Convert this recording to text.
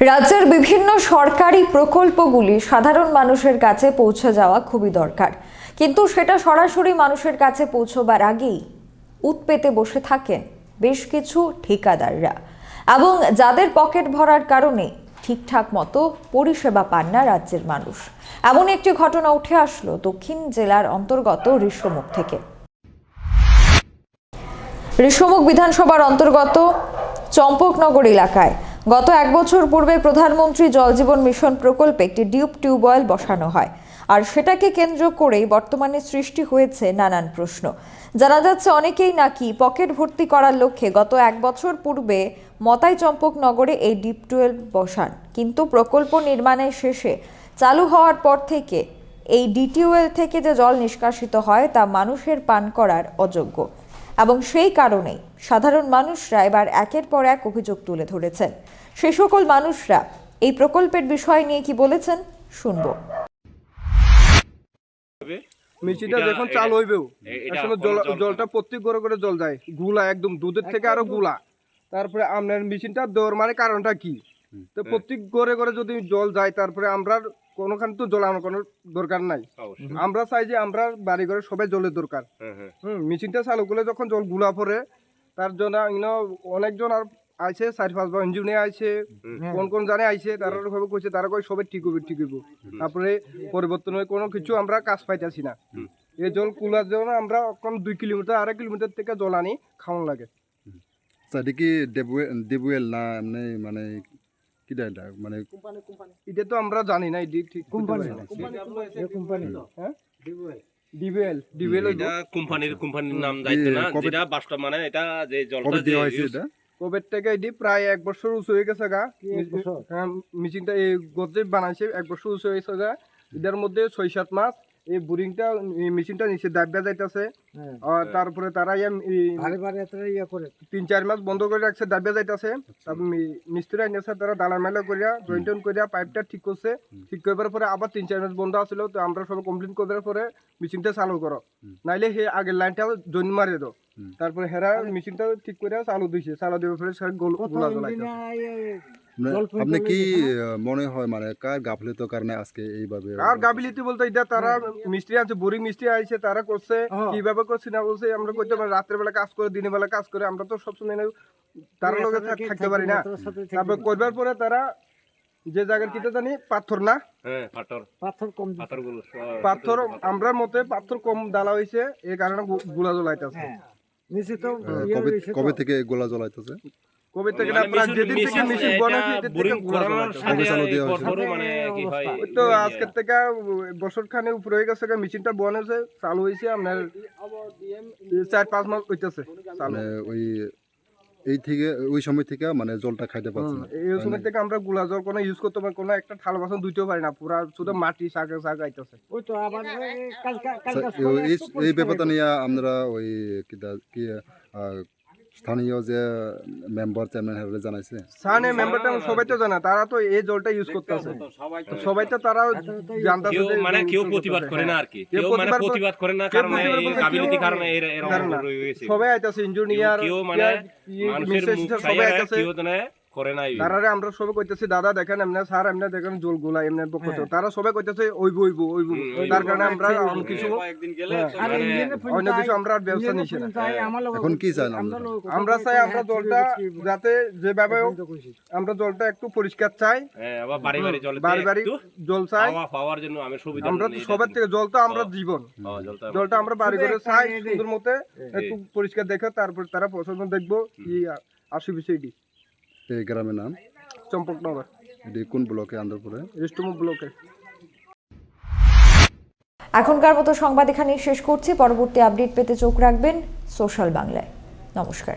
রাজ্যের বিভিন্ন সরকারি প্রকল্পগুলি সাধারণ মানুষের কাছে পৌঁছে যাওয়া খুবই দরকার। কিন্তু সেটা সরাসরি মানুষের কাছে পৌঁছবার আগেই উৎপেতে বসে থাকেন বেশ কিছু ঠিকাদাররা এবং যাদের পকেট ভরার কারণে ঠিকঠাক মতো পরিষেবা পান না রাজ্যের মানুষ। এমন একটি ঘটনা উঠে আসলো দক্ষিণ জেলার অন্তর্গত ঋষ্যমুখ থেকে। ঋষমুখ বিধানসভার অন্তর্গত চম্পকনগর এলাকায় গত এক বছর পূর্বে প্রধানমন্ত্রী জল জীবন মিশন প্রকল্পে একটি ডিউব টিউবওয়েল বসানো হয়। আর সেটাকে কেন্দ্র করেই বর্তমানে সৃষ্টি হয়েছে নানান প্রশ্ন। জানা যাচ্ছে অনেকেই নাকি পকেট ভর্তি করার লক্ষ্যে গত এক বছর পূর্বে মতাই চম্পকনগরে এই ডিপ টিউবওয়েল বসান। কিন্তু প্রকল্প নির্মাণের শেষে চালু হওয়ার পর থেকে এই ডিটিওয়েল থেকে যে জল নিষ্কাশিত হয় তা মানুষের পান করার অযোগ্য। এবং সেই কারণেই সাধারণ মানুষরা এবার একের পর এক অভিযোগ তুলে ধরেছেন সে সকল মানুষরা এই প্রকল্পের বিষয় নিয়ে কি বলেছেন শুনব। মেশিনটা যখন চালু হইবেও জল- জল জলটা প্রত্যেক ঘরে করে জল যায়। গুলা একদম দুধের থেকে আরও গুলা। তারপরে আপনার মেশিনটা দেওয়ার মানে কারণটা কি? তো প্রত্যেক ঘরে করে যদি জল যায় তারপরে আমরা কোনোখানে তো জল আমার কোনো দরকার নাই। আমরা চাই যে আমরা বাড়ি ঘরে সবাই জলের দরকার। হ্যাঁ হ্যাঁ। হুম মেশিনটা চালু করলে যখন জলগুলা পড়ে তার জন্য ইনো অনেকজন আর আইছে চার পাঁচ বার ইঞ্জিনিয়ার আইছে কোন কোন জানে আইছে তারা ভাবে কইছে তারা কই সবাই ঠিক হবে ঠিক হইব। তারপরে পরিবর্তন হয়ে কোনো কিছু আমরা কাজ পাইতাছি না। এই জল কুলার জন্য আমরা এখন দুই কিলোমিটার আড়াই কিলোমিটার থেকে জল আনি খাওয়ান লাগে। আচ্ছা কি দেবুয়েল না এমনি মানে কিটা এটা? মানে এটা তো আমরা জানি না এটি ঠিক কোম্পানি কোম্পানি হ্যাঁ? ডিবিএল। ডিবিএল এটা কোম্পানির কোম্পানির নাম দায়িত্ব না যেটা মানে এটা যে জলটা দেওয়া হয়েছে এটা? কোভিড থেকে এটি? প্রায় এক বছর উঁচু হয়ে গেছে গা। হ্যাঁ মেশিনটা এই গদে বানাইছে এক বছর উঁচু হয়েছে গা। এটার মধ্যে ছয় সাত মাস এই বোরিংটা মেশিনটা নিচে দাবিয়া যাইতেছে। আর তারপরে তারা ইয়া তিন চার মাস বন্ধ করে রাখছে দাবিয়া যাইতেছে। মি- মিস্ত্রি আইনেছে তারা ডালা মেলা করিয়া জয়েন্ট করিয়া পাইপটা ঠিক করছে। ঠিক করবার পরে আবার তিন চার মাস বন্ধ আছিল তো আমরা সব কমপ্লিট করার পরে মেশিনটা চালু করো। নাইলে সেই আগের লাইনটা জয়েন মারিয়ে দাও তারপরে হেরা মেশিনটা ঠিক করে চালু দিছে। চালু দেওয়ার পরে গোল গোলা আপনি কি মনে হয় মানে কার গাফলিত কারণে আজকে এইভাবে আর গাবিলিতি বলতে এটা তারা মিস্ত্রি আছে বোরিং মিস্ত্রি আইছে তারা করছে কীভাবে করছে না বলছে আমরা করতে পারি রাত্রে বেলা কাজ করে দিনের বেলা কাজ করে আমরা তো সবসময় না তারা লগে থাকতে পারি না। তারপর করবার পরে তারা যে জায়গার কিটা জানি পাথর না? হ্যাঁ পাথর। পাথর কম পাথর আমরার মতে পাথর কম ডালা হয়েছে এই কারণে গুলা জ্বলাইতেছে। হ্যাঁ। ইয়ে কবে কবে থেকে গোলা জ্বলাইতেছে? কবে থেকে না মানে যেদিন থেকে মেশিন বানাইছে করানোর সাথে মানে কি হয়? ওই তো আজকের থেকে বছর খানে উপরে হয়ে গেছে মেশিনটা বন চালু হয়েছে আপনার চার পাঁচ মাস হইতেছে চালু। মানে ওই এই থেকে ওই সময় থেকে মানে জলটা খাইতে পারছে না। এই সময় থেকে আমরা গুলা জল কোনো ইউজ করতে পারি কোনো একটা থাল বাসন ধুইতেও পারি না পুরা শুধু মাটি শাকে শাক আইতেছে। ওই তো আবার এই কাল কাল কাল এই- এই এই ব্যাপারটা নিয়ে আমরা ওই কি স্থানীয় যে মেম্বার চেয়ারম্যান হেরে জানাইছে? স্থানীয় মেম্বারটা সবাই তো জানা তারা তো এই জলটা ইউজ করতেছে। সবাই তো তারা জানতাছে মানে কেউ প্রতিবাদ করে না আর কি। কেউ মানে প্রতিবাদ করে- না কারণ এই কাবিলিতি কারণে এর- এরকম রয়ে গেছে। সবাই আইতাছে ইঞ্জিনিয়ার কেউ মানে মানুষের মুখ সবাই আইতাছে। কেউ তো না করে নাই। তারারে আমরা সবাই কইতেছি দাদা দেখেন এমনি স্যার এমনি দেখেন জলগুলা এমনি পক্ষ থেকে। তারা সবাই কইতেছে ওইব ওইব ওইব। তার কারণে আমরা অন্য কিছু হ্যাঁ, মানে অন্য কিছু আমরা আর ব্যবস্থা ইঞ্জিনের নিচ্ছি না। ফোন চাই, আমার লোক- এখন কি আমরা? চাই আমরা হ্যাঁ, জলটা যাতে যেভাবে। আমরা জলটা একটু পরিষ্কার চাই। হ্যাঁ, বাড়ি বাড়ি জল বাড়ি বাড়ি জল চাই। পাওয়ার জন্য আমি সুবিধা আমরা তো সবার থেকে জল তো আমরা জীবন। হ্যাঁ, জলটা জলটা আমরা বাড়ি করে চাই সুন্দর মতে একটু পরিষ্কার দেখে তারপর তারা পছন্দ দেখব কি আসে বিষয়টি এই গ্রামের নাম? চম্পকনগর। এটি কোন ব্লকে? আন্ধ্রপুরে ব্লকে এখনকার মতো সংবাদ এখানেই শেষ করছি। পরবর্তী আপডেট পেতে চোখ রাখবেন সোশ্যাল বাংলায়। নমস্কার।